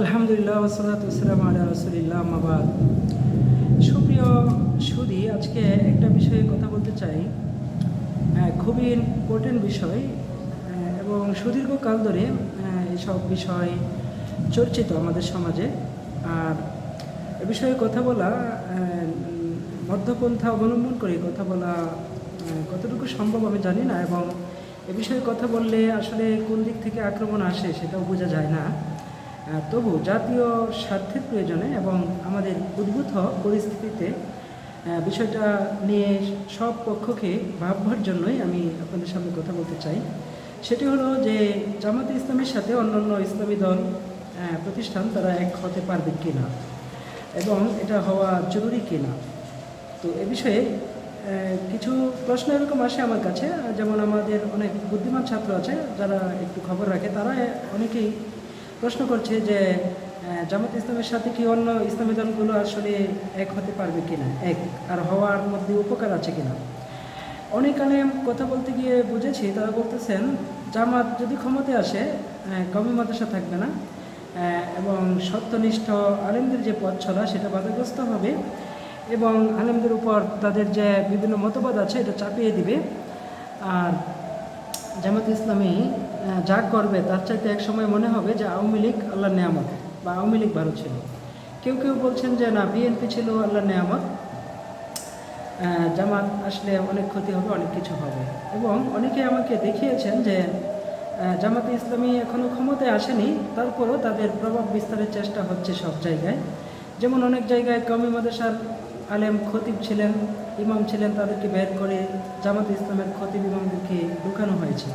আলহামদুলিল্লাহ ওসালাতাম আলা রসুলিল্লাহ মাবাদ সুপ্রিয় সুদি আজকে একটা বিষয়ে কথা বলতে চাই। খুবই ইম্পর্টেন্ট বিষয়। এবং সুদীর্ঘকাল ধরে এসব বিষয় চর্চিত আমাদের সমাজে। আর এ বিষয়ে কথা বলা মধ্যপন্থা অবলম্বন করে কথা বলা কতটুকু সম্ভব আমি জানি না। এবং এ বিষয়ে কথা বললে আসলে কোন দিক থেকে আক্রমণ আসে সেটাও বোঝা যায় না। তবু জাতীয় স্বার্থের প্রয়োজনে এবং আমাদের উদ্ভূত পরিস্থিতিতে বিষয়টা নিয়ে সব পক্ষকে ভাববার জন্যই আমি আপনাদের সামনে কথা বলতে চাই। সেটি হলো যে, জামাতে ইসলামের সাথে অন্যান্য ইসলামী দল প্রতিষ্ঠান তারা এক হতে পারবে কিনা এবং এটা হওয়া জরুরি কিনা? তো এ বিষয়ে কিছু প্রশ্ন এরকম আসে আমার কাছে। যেমন আমাদের অনেক বুদ্ধিমান ছাত্র আছে, যারা একটু খবর রাখে, তারা অনেকেই প্রশ্ন করছে যে জামাত ইসলামের সাথে কি অন্য ইসলামী দলগুলো আসলে এক হতে পারবে কিনা? এক। আর হওয়ার মধ্যে উপকার আছে কিনা? অনেক আলেম কথা বলতে গিয়ে বুঝেছি, তারা বলতেছেন, জামাত যদি ক্ষমতায় আসে কমি মাদ্রাসা থাকবে না। এবং সত্যনিষ্ঠ আলেমদের যে পথ ছড়া সেটা বাধাগ্রস্ত হবে এবং আলেমদের উপর তাদের যে বিভিন্ন মতবাদ আছে, এটা চাপিয়ে দিবে। আর জামাত ইসলামী যা করবে, তার চাইতে এক সময় মনে হবে যে আওয়ামী লীগ আল্লাহর নেয়ামত বা আওয়ামী লীগ ভালো ছিল। কেউ কেউ বলছেন যে না বিএনপি ছিল আল্লাহর নেয়ামত। জামাত আসলে অনেক ক্ষতি হবে, অনেক কিছু হবে। এবং অনেকে আমাকে দেখিয়েছেন যে জামাতে ইসলামী এখনও ক্ষমতায় আসেনি, তারপরও তাদের প্রভাব বিস্তারের চেষ্টা হচ্ছে সব জায়গায়। যেমন অনেক জায়গায় কমি মাদেশার আলেম খতিব ছিলেন, ইমাম ছিলেন, তাদেরকে বের করে জামাত ইসলামের খতিব ইমামদেরকে ঢুকানো হয়েছে।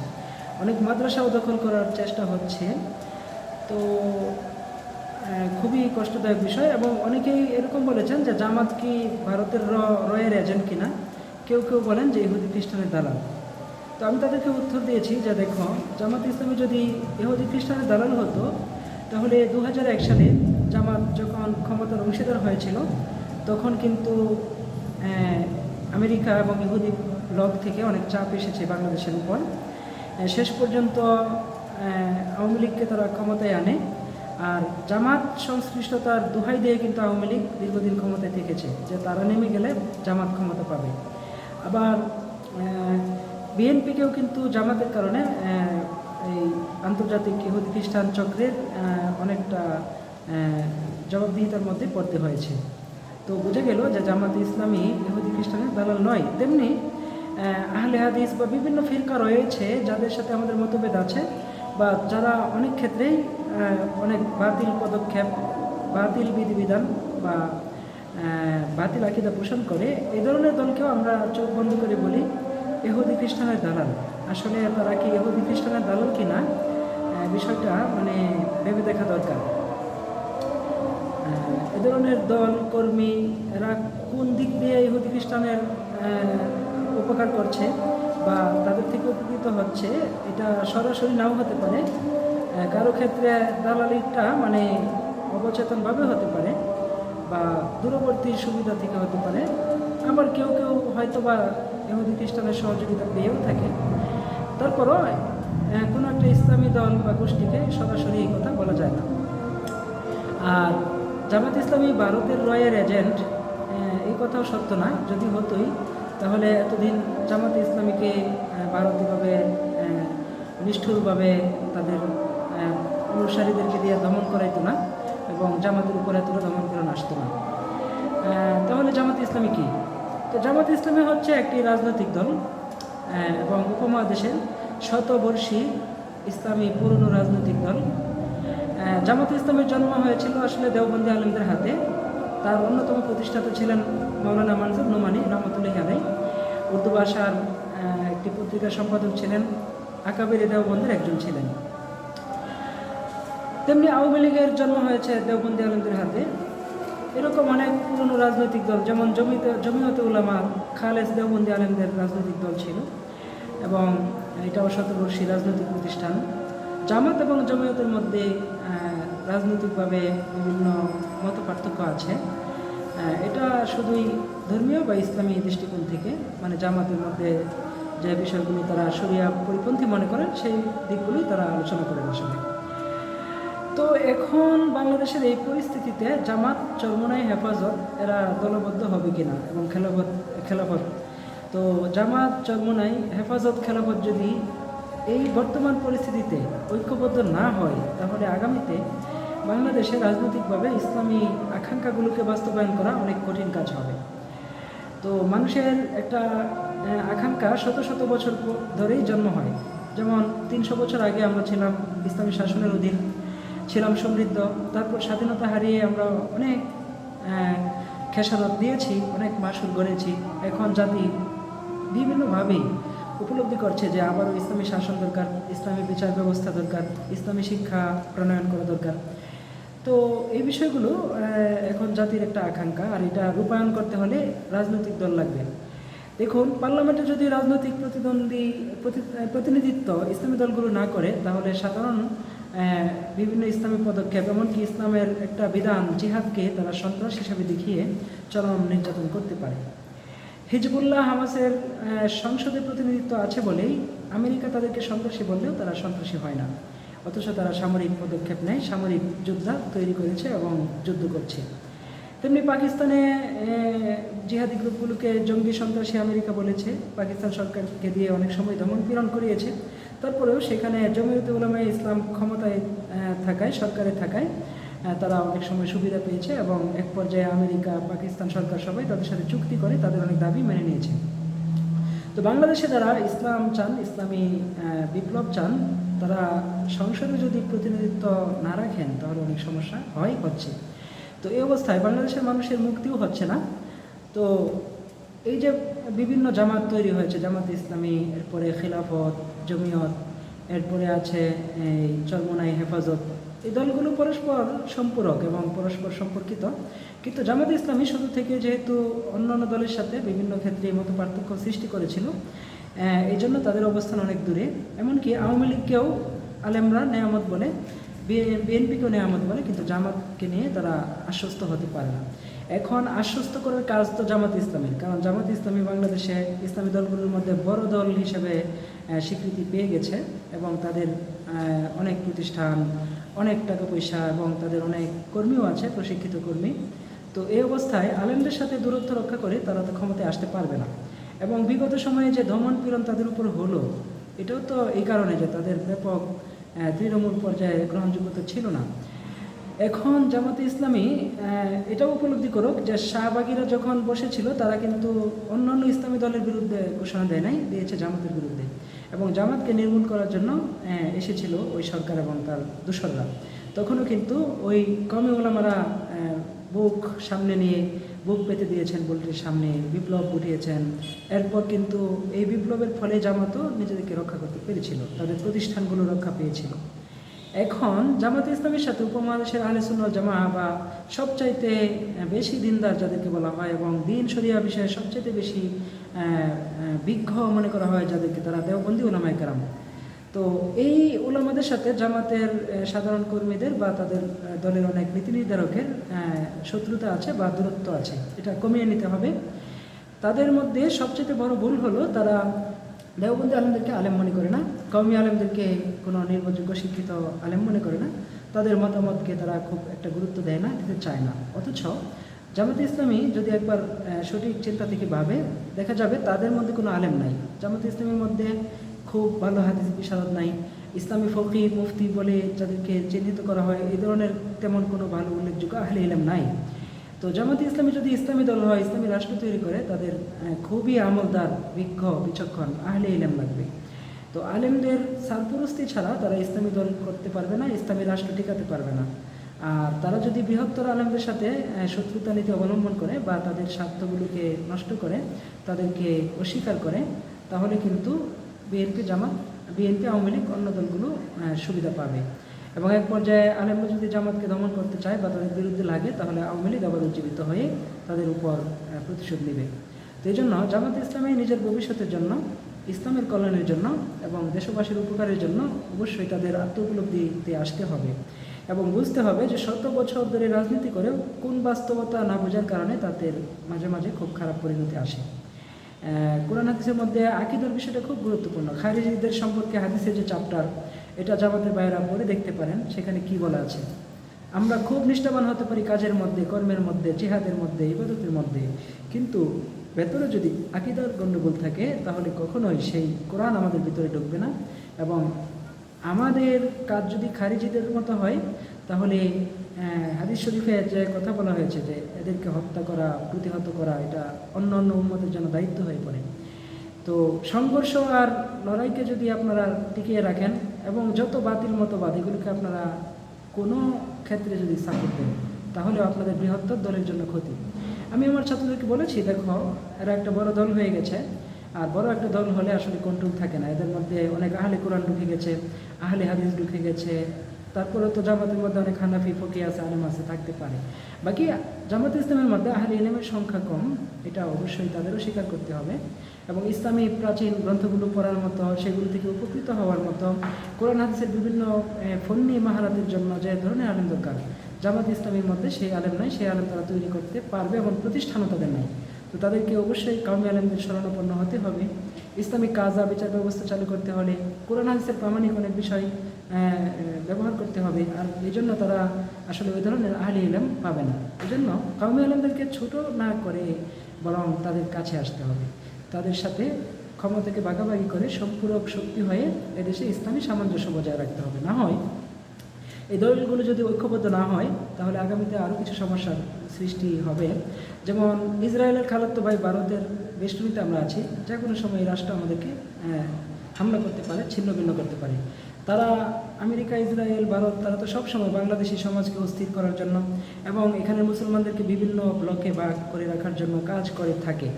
অনেক মাদ্রাসাও দখল করার চেষ্টা হচ্ছে। তো খুবই কষ্টদায়ক বিষয় এবং অনেকেই এরকম বলেছেন যে জামাত কি ভারতের র, রয়ের এজেন্ট কিনা? কেউ কেউ বলেন যে ইহুদি খ্রিস্টানের দালাল। তো আমি তাদেরকে উত্তর দিয়েছি যে দেখো, জামাত ইসলামী যদি ইহুদি খ্রিস্টানের দালাল হতো, তাহলে দু হাজার এক সালে জামাত যখন ক্ষমতার অংশীদার হয়েছিল, তখন কিন্তু আমেরিকা এবং ইহুদি ব্লক থেকে অনেক চাপ এসেছে বাংলাদেশের উপর। শেষ পর্যন্ত আওয়ামী লীগকে তারা ক্ষমতায় আনে। আর জামাত সংশ্লিষ্টতার দোহাই দিয়ে কিন্তু আওয়ামী লীগ দীর্ঘদিন ক্ষমতায় থেকেছে, যে তারা নেমে গেলে জামাত ক্ষমতা পাবে। আবার বিএনপিকেও কিন্তু জামাতের কারণে এই আন্তর্জাতিক খ্রিস্টান চক্রের অনেকটা জবাবদিহিতার মধ্যে পড়তে হয়েছে। তো বুঝে গেল যে জামাত ইসলামী ইহুদি খ্রিস্টানের দালাল নয়, তেমনি আহলে হাদিস বা বিভিন্ন ফিরকা রয়েছে, যাদের সাথে আমাদের মতভেদ আছে, বা যারা অনেক ক্ষেত্রেই অনেক বাতিল পদক্ষেপ, বাতিল বিধিবিধান বা বাতিল আকিদা পোষণ করে, এই ধরনের দলকেও আমরা চোখ বন্ধ করে বলি এহুদি খ্রিস্টানের দালাল। আসলে তারা কি এহুদি খ্রিস্টানের দালাল কি না বিষয়টা মানে ভেবে দেখা দরকার। এ ধরনের দল, কর্মী, এরা কোন দিক দিয়ে ইহুদি খ্রিস্টানের উপকার করছে বা তাদের থেকে উপকৃত হচ্ছে, এটা সরাসরি নাও হতে পারে। কারও ক্ষেত্রে দালালিটা মানে অবচেতনভাবে হতে পারে বা দূরবর্তী সুবিধা থেকে হতে পারে। আবার কেউ কেউ হয়তো বা ইহুদি খ্রিস্টানের সহযোগিতা পেয়েও থাকে। তারপরও কোনো একটা ইসলামী দল বা গোষ্ঠীকে সরাসরি এই কথা বলা যায় না। আর জামাত ইসলামী ভারতের রয়ের এজেন্ট এই কথাও সত্য না, যদি হতোই তাহলে এতদিন জামাত ইসলামীকে আহ, ভারত এভাবে নিষ্ঠুরভাবে তাদের অনুসারীদেরকে দিয়ে দমন করাইতো না এবং জামাতের উপরে এতটা দমন করে আসতো না। তাহলে জামাত ইসলামী কি? তো জামাত ইসলামী হচ্ছে একটি রাজনৈতিক দল এবং উপমহাদেশের শতবর্ষী ইসলামী পুরনো রাজনৈতিক দল। জামাত ইসলামের জন্ম হয়েছিল আসলে দেওবন্দি আলমদের হাতে। তার অন্যতম প্রতিষ্ঠাতা ছিলেন মৌলানা মানসুর নোমানি, রহমতুল্লাহ আলাই উর্দু ভাষার একটি পত্রিকার সম্পাদক ছিলেন আকাবের দেওবন্দের একজন ছিলেন। তেমনি আওয়ামী লীগের জন্ম হয়েছে দেওবন্দি আলমদের হাতে। এরকম অনেক পুরনো রাজনৈতিক দল, যেমন জমিতে জমিয়তে উলামা খালেজ দেওবন্দি আলমদের রাজনৈতিক দল ছিল এবং এটাও শতবর্ষী রাজনৈতিক প্রতিষ্ঠান। জামাত এবং জমিয়তের মধ্যে রাজনৈতিকভাবে বিভিন্ন মত পার্থক্য আছে। এটা শুধুই ধর্মীয় বা ইসলামী দৃষ্টিকোণ থেকে? মানে জামাতের মধ্যে যে বিষয়গুলো তারা শরিয়া পরিপন্থী মনে করেন, সেই দিকগুলোই তারা আলোচনা করেন আসলে তো এখন বাংলাদেশের এই পরিস্থিতিতে জামাত চরমনাই হেফাজত, এরা দলবদ্ধ হবে কিনা এবং খেলাফত খেলাফত? তো জামাত চরমনাই হেফাজত, খেলাফত যদি এই বর্তমান পরিস্থিতিতে ঐক্যবদ্ধ না হয়, তাহলে আগামীতে বাংলাদেশে রাজনৈতিকভাবে ইসলামী আকাঙ্ক্ষাগুলোকে বাস্তবায়ন করা অনেক কঠিন কাজ হবে। তো মানুষের একটা আকাঙ্ক্ষা শত শত বছর ধরেই জন্ম হয়। যেমন তিনশো বছর আগে আমরা ছিলাম ইসলামী শাসনের অধীন, ছিলাম সমৃদ্ধ, তারপর স্বাধীনতা হারিয়ে আমরা অনেক খেসারত দিয়েছি, অনেক মাসুল গড়েছি। এখন জাতি বিভিন্নভাবেই উপলব্ধি করছে যে আবারও ইসলামী শাসন দরকার, ইসলামী বিচার ব্যবস্থা দরকার, ইসলামী শিক্ষা প্রণয়ন করা দরকার। তো এই বিষয়গুলো এখন জাতির একটা আকাঙ্ক্ষা, আর এটা রূপায়ণ করতে হলে রাজনৈতিক দল লাগবে। দেখুন, পার্লামেন্টে যদি রাজনৈতিক প্রতিদ্বন্দ্বী প্রতিনিধিত্ব ইসলামী দলগুলো না করে, তাহলে সাধারণ বিভিন্ন ইসলামী পদক্ষেপ, এমনকি ইসলামের একটা বিধান, জিহাদকে তারা সন্ত্রাস হিসাবে দেখিয়ে চরম নির্যাতন করতে পারে। হিজবুল্লাহ হামাসের সংসদে প্রতিনিধিত্ব আছে বলেই আমেরিকা তাদেরকে সন্ত্রাসী বললেও তারা সন্ত্রাসী হয় না। অথচ তারা সামরিক পদক্ষেপ নেয়, সামরিক যোদ্ধা তৈরি করেছে এবং যুদ্ধ করছে। তেমনি পাকিস্তানে জিহাদি গ্রুপগুলোকে জঙ্গি সন্ত্রাসী আমেরিকা বলেছে। পাকিস্তান সরকারকে দিয়ে অনেক সময় দমন পীড়ন করিয়েছে। তারপরেও সেখানে জমিয়তে উলামায়ে ইসলাম ক্ষমতায় থাকায়, সরকারে থাকায় তারা অনেক সময় সুবিধা পেয়েছে এবং এক পর্যায়ে আমেরিকা, পাকিস্তান সরকার সবাই তাদের সাথে চুক্তি করে, তাদের অনেক দাবি মেনে নিয়েছে। তো বাংলাদেশে যারা ইসলাম চান, ইসলামী বিপ্লব চান তারা সংসদে যদি প্রতিনিধিত্ব না রাখেন, তাহলে অনেক সমস্যা হয়, হচ্ছে। তো এই অবস্থায় বাংলাদেশের মানুষের মুক্তিও হচ্ছে না। তো এই যে বিভিন্ন জামাত তৈরি হয়েছে, জামাত ইসলামী, এরপরে খিলাফত, জমিয়ত, এরপরে আছে এই চরমনাই হেফাজত। এই দলগুলো পরস্পর সম্পূরক এবং পরস্পর সম্পর্কিত। কিন্তু জামাত ইসলামী শুরু থেকে যেহেতু অন্যান্য দলের সাথে বিভিন্ন ক্ষেত্রে এই মতো পার্থক্য সৃষ্টি করেছিল এই জন্য তাদের অবস্থান অনেক দূরে। এমনকি আওয়ামী লীগকেও আলেমরা নেয়ামত বলে বিএনপিকেও নেয়ামত বলে, কিন্তু জামাতকে নিয়ে তারা আশ্বস্ত হতে পারে না। এখন আশ্বস্ত করার কাজ তো জামাত ইসলামের, কারণ জামাত ইসলামী বাংলাদেশে ইসলামী দলগুলোর মধ্যে বড় দল হিসেবে স্বীকৃতি পেয়ে গেছে এবং তাদের অনেক প্রতিষ্ঠান, অনেক টাকা পয়সা এবং তাদের অনেক কর্মীও আছে, প্রশিক্ষিত কর্মী। তো এই অবস্থায় আলেমদের সাথে দূরত্ব রক্ষা করে তারা তো ক্ষমতায় আসতে পারবে না। এবং বিগত সময়ে যে দমন পীড়ন তাদের উপর হলো এটাও তো এই কারণে যে তাদের ব্যাপক তৃণমূল পর্যায়ে গ্রহণযোগ্যতা ছিল না। এখন জামাতে ইসলামী এটাও উপলব্ধি করুক যে শাহবাগিরা যখন বসেছিল তারা কিন্তু অন্যান্য ইসলামী দলের বিরুদ্ধে ঘোষণা দেয় নাই দিয়েছে জামাতের বিরুদ্ধে। এবং জামাতকে নির্মূল করার জন্য এসেছিল ওই সরকার এবং তার দোসররা। তখনও কিন্তু ওই কমে ওলামারা আহ, বুক সামনে নিয়ে, বুক পেতে দিয়েছেন বুলটির সামনে, বিপ্লব উঠিয়েছেন এরপর কিন্তু এই বিপ্লবের ফলে জামাতও নিজেদেরকে রক্ষা করতে পেরেছিল, তাদের প্রতিষ্ঠানগুলো রক্ষা পেয়েছিল। এখন জামাত ইসলামের সাথে উপমহাদেশের আহলেসুল্লাহ জামা বা সবচাইতে বেশি দিনদার যাদেরকে বলা হয় এবং দিন শরিয়া বিষয়ে সবচাইতে বেশি বিজ্ঞ মনে করা হয় যাদেরকে তারা দেওবন্দি ওলামায় কারাম। তো এই ওলামাদের সাথে জামাতের সাধারণ কর্মীদের বা তাদের দলের অনেক নীতি নির্ধারকের শত্রুতা আছে বা দূরত্ব আছে, এটা কমিয়ে নিতে হবে। তাদের মধ্যে সবচেয়ে বড় ভুল হলো তারা দেওবন্দি আলেমদেরকে আলেম মনে করে না, কওমি আলেমদেরকে কোনো নির্ভরযোগ্য শিক্ষিত আলেম মনে করে না, তাদের মতামতকে তারা খুব একটা গুরুত্ব দেয় না, দিতে চায় না। অথচ জামাতে ইসলামী যদি একবার সঠিক চিন্তা থেকে ভাবে, দেখা যাবে তাদের মধ্যে কোনো আলেম নাই। জামাতে ইসলামীর মধ্যে খুব ভালো হাদিস বিশারদ নাই। ইসলামী ফকি মুফতি বলে যাদেরকে চিহ্নিত করা হয় এই ধরনের তেমন কোনো ভালো উল্লেখযোগ্য আহলে ইলাম নাই। তো জামাতে ইসলামী যদি ইসলামী দল হয়, ইসলামী রাষ্ট্র তৈরি করে, তাদের খুবই আমলদার বিজ্ঞ বিচক্ষণ আহলে ইলাম লাগবে। তো আলেমদের সারপুরস্তি ছাড়া তারা ইসলামী দল করতে পারবে না, ইসলামী রাষ্ট্র টিকাতে পারবে না। আর তারা যদি বৃহত্তর আলেমদের সাথে শত্রুতা নীতি অবলম্বন করে বা তাদের স্বার্থগুলোকে নষ্ট করে, তাদেরকে অস্বীকার করে, তাহলে কিন্তু বিএনপি জামাত, বিএনপি আওয়ামী লীগ অন্য দলগুলো সুবিধা পাবে। এবং এক পর্যায়ে আলেমরা যদি জামাতকে দমন করতে চায় বা তাদের বিরুদ্ধে লাগে, তাহলে আওয়ামী লীগ আবার উজ্জীবিত হয়ে তাদের উপর প্রতিশোধ নেবে। তো এই জন্য জামাত ইসলামী নিজের ভবিষ্যতের জন্য, ইসলামের কল্যাণের জন্য এবং দেশবাসীর উপকারের জন্য অবশ্যই তাদের আত্ম উপলব্ধিতে আসতে হবে। এবং বুঝতে হবে যে শত বছর ধরে রাজনীতি করেও কোন বাস্তবতা না বোঝার কারণে তাদের মাঝে মাঝে খুব খারাপ পরিণতি আসে। কোরআন হাদিসের মধ্যে আকিদার বিষয়টা খুব গুরুত্বপূর্ণ। খারিজিদের সম্পর্কে হাদিসের যে চ্যাপ্টার এটা জামাতের বাইরা পড়ে দেখতে পারেন, সেখানে কি বলা আছে? আমরা খুব নিষ্ঠাবান হতে পারি কাজের মধ্যে, কর্মের মধ্যে, জিহাদের মধ্যে, ইবাদতের মধ্যে। কিন্তু ভেতরে যদি আকিদার গণ্ডগোল থাকে, তাহলে কখনোই সেই কোরআন আমাদের ভিতরে ঢুকবে না। এবং আমাদের কাজ যদি খারিজিদের মতো হয়, তাহলে হাদিস শরীফে যে কথা বলা হয়েছে যে এদেরকে হত্যা করা, প্রতিহত করা, এটা অন্য অন্য উন্মতের জন্য দায়িত্ব হয়ে পড়ে। তো সংঘর্ষ আর লড়াইকে যদি আপনারা টিকিয়ে রাখেন এবং যত বাতিল মতবাদ এগুলোকে আপনারা কোনো ক্ষেত্রে যদি সাপোর্ট দেন, তাহলে আপনাদের বৃহত্তর দলের জন্য ক্ষতি। আমি আমার ছাত্রদেরকে বলেছি, দেখো, এরা একটা বড় দল হয়ে গেছে, আর বড় একটা দল হলে আসলে কন্ট্রোল থাকে না। এদের মধ্যে অনেক আহলে কোরআন ঢুকে গেছে, আহলে হাদিস ঢুকে গেছে তারপরে তো জামাতের মধ্যে অনেক হানাফি ফকি আছে, আলেম আছে, থাকতে পারে। বাকি জামাত ইসলামের মধ্যে আহলে ইলেমের সংখ্যা কম, এটা অবশ্যই তাদেরও স্বীকার করতে হবে। এবং ইসলামী প্রাচীন গ্রন্থগুলো পড়ার মতো, সেগুলো থেকে উপকৃত হওয়ার মতো, কোরআন, হাদিসের বিভিন্ন ফন্নি মাহারাতের জন্য যে ধরনের আলেম দরকার, জামাত ইসলামের মধ্যে সেই আলেম নাই, সেই আলেম তারা তৈরি করতে পারবে এবং প্রতিষ্ঠানও তাদের নাই। তো তাদেরকে অবশ্যই কাউমি আলেমদের শরণাপন্ন হতে হবে। ইসলামিক কাজা বিচার ব্যবস্থা চালু করতে হলে কোরআন হাদিসের প্রামাণিক অনেক বিষয় ব্যবহার করতে হবে। আর এই জন্য তারা আসলে ওই ধরনের আহলি ইলাম পাবে না। এই জন্য কাউমি আলেমদেরকে ছোট না করে বরং তাদের কাছে আসতে হবে। তাদের সাথে ক্ষমতাকে ভাগাভাগি করে সম্পূরক শক্তি হয়ে এদেশে ইসলামী সামঞ্জস্য বজায় রাখতে হবে। না হয় এই দলগুলো যদি ঐক্যবদ্ধ না হয়, তাহলে আগামীতে আরও কিছু সমস্যার সৃষ্টি হবে। যেমন ইসরায়েলের খালাতো ভাই ভারতের বেষ্টনীতে আমরা আছি, যে কোনো সময় এই রাষ্ট্র আমাদেরকে হামলা করতে পারে ছিন্ন ভিন্ন করতে পারে। তারা আমেরিকা, ইসরায়েল, ভারত, তারা তো সবসময় বাংলাদেশি সমাজকে অস্থির করার জন্য এবং এখানের মুসলমানদেরকে বিভিন্ন ব্লকে ভাগ করে রাখার জন্য কাজ করে থাকে।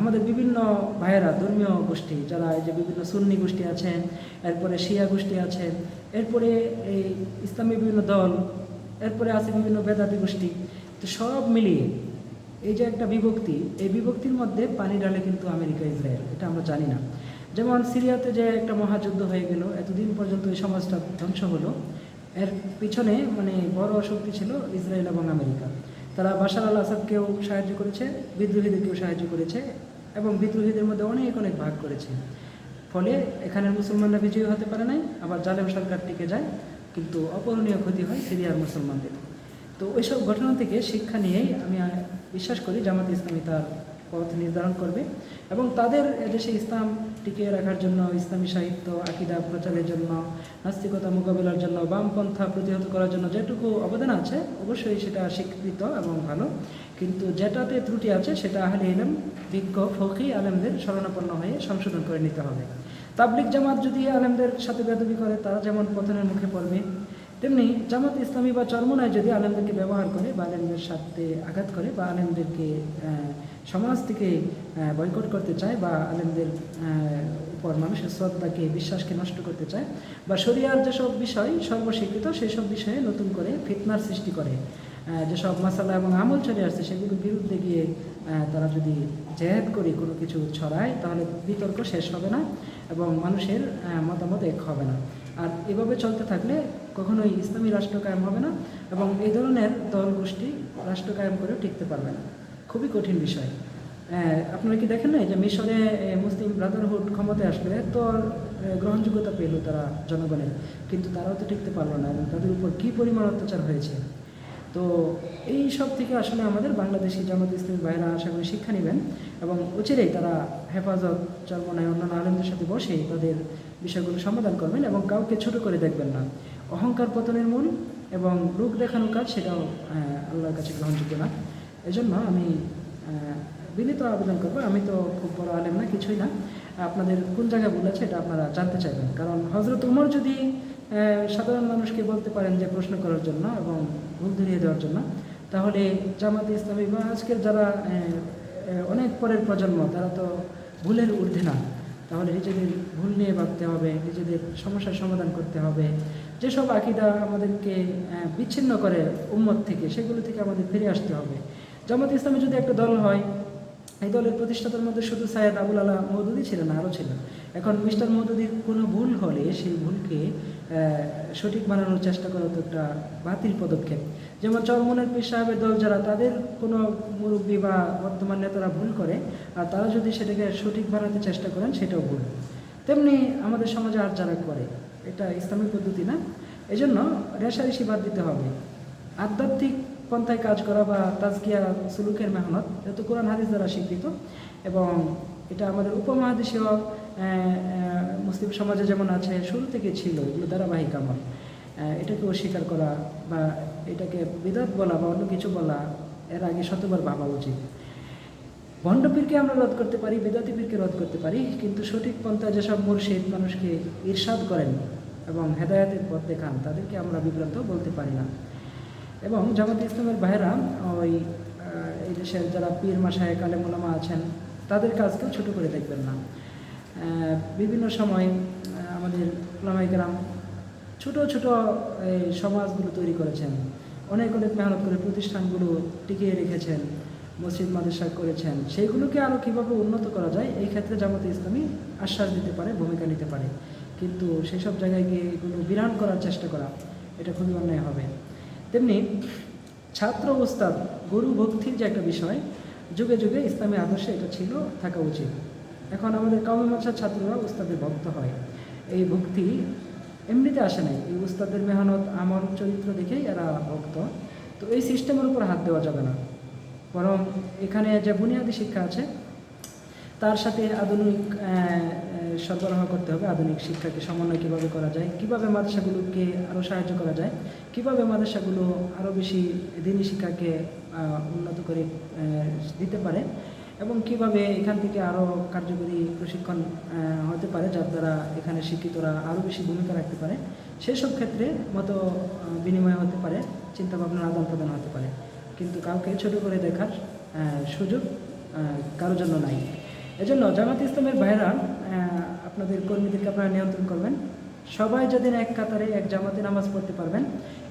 আমাদের বিভিন্ন ভাইয়েরা, ধর্মীয় গোষ্ঠী, যারা এই যে বিভিন্ন সুন্নি গোষ্ঠী আছেন, এরপরে শিয়া গোষ্ঠী আছেন, এরপরে এই ইসলামী বিভিন্ন দল, এরপরে আছে বিভিন্ন বেদাতি গোষ্ঠী তো সব মিলিয়ে এই যে একটা বিভক্তি, এই বিভক্তির মধ্যে পানি ডালে কিন্তু আমেরিকা, ইসরায়েল, এটা আমরা জানি না। যেমন সিরিয়াতে যে একটা মহাযুদ্ধ হয়ে গেল, এতদিন পর্যন্ত এই সমাজটা ধ্বংস হলো। এর পিছনে মানে বড় শক্তি ছিল ইসরায়েল এবং আমেরিকা। তারা বাশার আল আসাদকেও সাহায্য করেছে, বিদ্রোহীদেরকেও সাহায্য করেছে এবং বিদ্রোহীদের মধ্যে অনেক অনেক ভাগ করেছে। ফলে এখানের মুসলমানরা বিজয়ী হতে পারে নাই, আবার জালেম সরকার টিকে যায়, কিন্তু অপূরণীয় ক্ষতি হয় সিরিয়ার মুসলমানদের। তো ওইসব ঘটনা থেকে শিক্ষা নিয়েই আমি বিশ্বাস করি জামাত ইসলামী তার পথ নির্ধারণ করবে এবং তাদের এদেশে ইসলাম টিকিয়ে রাখার জন্য ইসলামী সাহিত্য, আকিদা, প্রচারের জন্য, নাস্তিকতা মোকাবিলার জন্য, বামপন্থা প্রতিহত করার জন্য যেটুকু অবদান আছে, অবশ্যই সেটা স্বীকৃত এবং ভালো। কিন্তু যেটাতে ত্রুটি আছে, সেটা আহলে ইলম বিজ্ঞ ফকি, আলেমদের শরণাপন্ন হয়ে সংশোধন করে নিতে হবে। তাবলিক জামাত যদি আলেমদের সাথে বেদবি করে, তারা যেমন পতনের মুখে পড়বে তেমনি জামাত ইসলামী বা চরমনায় যদি আলেমদেরকে ব্যবহার করে বা আলেমদের সাথে আঘাত করে বা আলেমদেরকে সমাজ থেকে বয়কট করতে চায় বা আলেমদের উপর মানুষের শ্রদ্ধাকে, বিশ্বাসকে নষ্ট করতে চায় বা শরিয়ার যেসব বিষয় সর্বস্বীকৃত সেই সব বিষয়ে নতুন করে ফিতনার সৃষ্টি করে যেসব মশালা এবং আমল চলে আসছে সেগুলোর বিরুদ্ধে গিয়ে তারা যদি জেদ করে কোনো কিছু ছড়ায় তাহলে বিতর্ক শেষ হবে না এবং মানুষের মতামত এক হবে না। আর এভাবে চলতে থাকলে কখনোই ইসলামী রাষ্ট্র কায়েম হবে না এবং এই ধরনের দল গোষ্ঠী রাষ্ট্র কায়েম করেও টিকতে পারবে না। খুবই কঠিন বিষয়। আপনারা কি দেখেন না যে মিশরে মুসলিম ব্রাদারহুড ক্ষমতায় আসলে তো গ্রহণযোগ্যতা পেল তারা জনগণের কিন্তু তারাও তো টিকতে পারল না এবং তাদের উপর কী পরিমাণ অত্যাচার হয়েছে? তো এই সব থেকে আসলে আমাদের বাংলাদেশি জামাত ইসলামী ভাইরা আশা করি শিক্ষা নেবেন এবং অচিরেই তারা হেফাজত, চর্মনায় অন্যান্য আলেমদের সাথে বসে তাদের বিষয়গুলো সমাধান করবেন এবং কাউকে ছোট করে দেখবেন না। অহংকার পতনের মূল এবং রূপ দেখানো কাজ, সেটাও আল্লাহর কাছে গ্রহণযোগ্য না। এজন্য আমি বিনীত আবেদন করব। আমি তো খুব বড় আলেম না, কিছুই না। আপনাদের কোন জায়গায় বলেছে এটা আপনারা জানতে চাইবেন। কারণ হজরত উমর যদি সাধারণ মানুষকে বলতে পারেন যে প্রশ্ন করার জন্য এবং ভুল ধরিয়ে দেওয়ার জন্য, তাহলে জামাতে ইসলামী, বা আজকের যারা অনেক পরের প্রজন্ম, তারা তো ভুলের ঊর্ধ্বে না। তাহলে নিজেদের ভুল নিয়ে ভাবতে হবে, নিজেদের সমস্যার সমাধান করতে হবে। যেসব আকিদা আমাদেরকে বিচ্ছিন্ন করে উম্মত থেকে, সেগুলো থেকে আমাদের ফিরে আসতে হবে। জামাত ইসলামী যদি একটা দল হয়, এই দলের প্রতিষ্ঠাতার মধ্যে শুধু সাইয়েদ আবুল আলা মৌদুদি ছিলেন, আরও ছিলেন। এখন মিস্টার মৌদুদির কোনো ভুল হলে সেই ভুলকে সঠিক বানানোর চেষ্টা করা তো একটা বাতিল পদক্ষেপ। যেমন চরমনের পীর সাহেবের দল যারা, তাদের কোনো মুরব্বী বা বর্তমান নেতারা ভুল করে, আর তারা যদি সেটাকে সঠিক বানাতে চেষ্টা করেন, সেটাও ভুল। তেমনি আমাদের সমাজে আর যারা করে, এটা ইসলামিক পদ্ধতি না এই জন্য রেশারেশি বাদ দিতে হবে। আধ্যাত্মিক পন্থায় কাজ করা বা তাজকিয়া সুলুকের মেহনত, যেহেতু কোরআন হাদিস দ্বারা স্বীকৃত, এবং এটা আমাদের উপমহাদেশীয় মুসলিম সমাজে যেমন আছে, শুরু থেকে ছিল, এগুলো ধারাবাহিক আমল। এটাকে অস্বীকার করা বা এটাকে বিদাত বলা বা অন্য কিছু বলা, এর আগে শতবার ভাবা উচিত। ভণ্ড পীরকে আমরা রদ করতে পারি, বেদাতি পীরকে রদ করতে পারি, কিন্তু সঠিক পন্থা যেসব মুর্শিদ মানুষকে ঈর্ষাদ করেন এবং হেদায়াতের পথ দেখান, তাদেরকে আমরা বিভ্রান্ত বলতে পারি না। এবং জামাত ইসলামের ভাইরা ওই এই দেশের যারা পীর মাসায় কালেমুলামা আছেন, তাদের কাজকেও ছোট করে দেখবেন না। বিভিন্ন সময় আমাদের ওলামাইকেরাম ছোট ছোট, এই সমাজগুলো তৈরি করেছেন। অনেক অনেক মেহনত করে প্রতিষ্ঠানগুলো টিকিয়ে রেখেছেন, মসজিদ মাদ্রাসা করেছেন। সেইগুলোকে আরও কীভাবে উন্নত করা যায়, এই ক্ষেত্রে জামাতে ইসলামী আশ্বাস দিতে পারে, ভূমিকা নিতে পারে। কিন্তু সেই সব জায়গায় গিয়ে এগুলো বিরান করার চেষ্টা করা, এটা খুবই অন্যায় হবে। তেমনি ছাত্র উস্তাদ গুরু ভক্তির যে একটা বিষয়, যুগে যুগে ইসলামী আদর্শে এটা ছিল, থাকা উচিত। এখন আমাদের কাউমি মাসার ছাত্ররা উস্তাদের ভক্ত হয়। এই ভক্তি এমনিতে আসে নাই। এই উস্তাদের মেহনত, আমল, চরিত্র দেখেই এরা ভক্ত। তো এই সিস্টেমের উপর হাত দেওয়া যাবে না। বরং এখানে যে বুনিয়াদী শিক্ষা আছে, তার সাথে আধুনিক সরবরাহ করতে হবে। আধুনিক শিক্ষাকে সমন্বয় কীভাবে করা যায়, কীভাবে মাদ্রাসাগুলোকে আরও সাহায্য করা যায়, কীভাবে মাদ্রাসাগুলো আরও বেশি দিনী শিক্ষাকে উন্নত করে দিতে পারে এবং কীভাবে এখান থেকে আরও কার্যকরী প্রশিক্ষণ হতে পারে যার দ্বারা এখানে শিক্ষিতরা আরও বেশি ভূমিকা রাখতে পারে, সেসব ক্ষেত্রে মতো বিনিময় হতে পারে, চিন্তাভাবনার আদান প্রদান হতে পারে। কিন্তু কাউকে ছোট করে দেখার সুযোগ কারোর জন্য নাই। এজন্য জামাত ইসলামের ভাইরা আপনাদের কর্মীদেরকে আপনারা নিয়ন্ত্রণ করবেন। সবাই যেদিন এক কাতারে এক জামাতে নামাজ পড়তে পারবেন,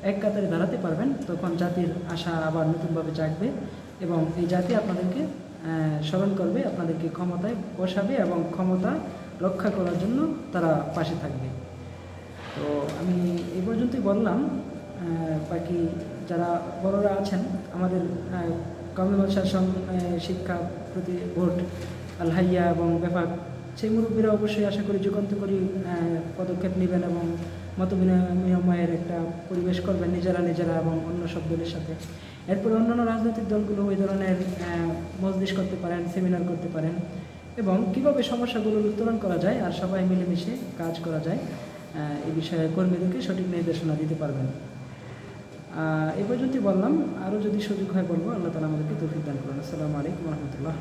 এক কাতারে দাঁড়াতে পারবেন, তখন জাতির আশা আবার নতুনভাবে জাগবে এবং এই জাতি আপনাদেরকে স্মরণ করবে আপনাদেরকে ক্ষমতায় বসাবে এবং ক্ষমতা রক্ষা করার জন্য তারা পাশে থাকবে। তো আমি এই পর্যন্তই বললাম। বাকি যারা বড়রা আছেন আমাদের কমি শাসন শিক্ষা প্রতি ভোট আলহাইয়া এবং ব্যাপার সেই মুরব্বীরা অবশ্যই আশা করি যুগান্তকরী আহ, পদক্ষেপ নেবেন এবং মত বিনিময়ের একটা পরিবেশ করবেন নিজেরা নিজেরা এবং অন্য সব দলের সাথে। এরপরে অন্যান্য রাজনৈতিক দলগুলো ওই ধরনের মজলিস করতে পারেন সেমিনার করতে পারেন এবং কীভাবে সমস্যাগুলোর উত্তরণ করা যায় আর সবাই মিলেমিশে কাজ করা যায় এই বিষয়ে কর্মীদেরকে সঠিক নির্দেশনা দিতে পারবেন। এ পর্যন্তই বললাম। আরও যদি সুযোগ হয় বলব। আল্লাহ তালা আমাদেরকে তৌফিক দান করুন। আসসালামু আলাইকুম রহমতুল্লাহ।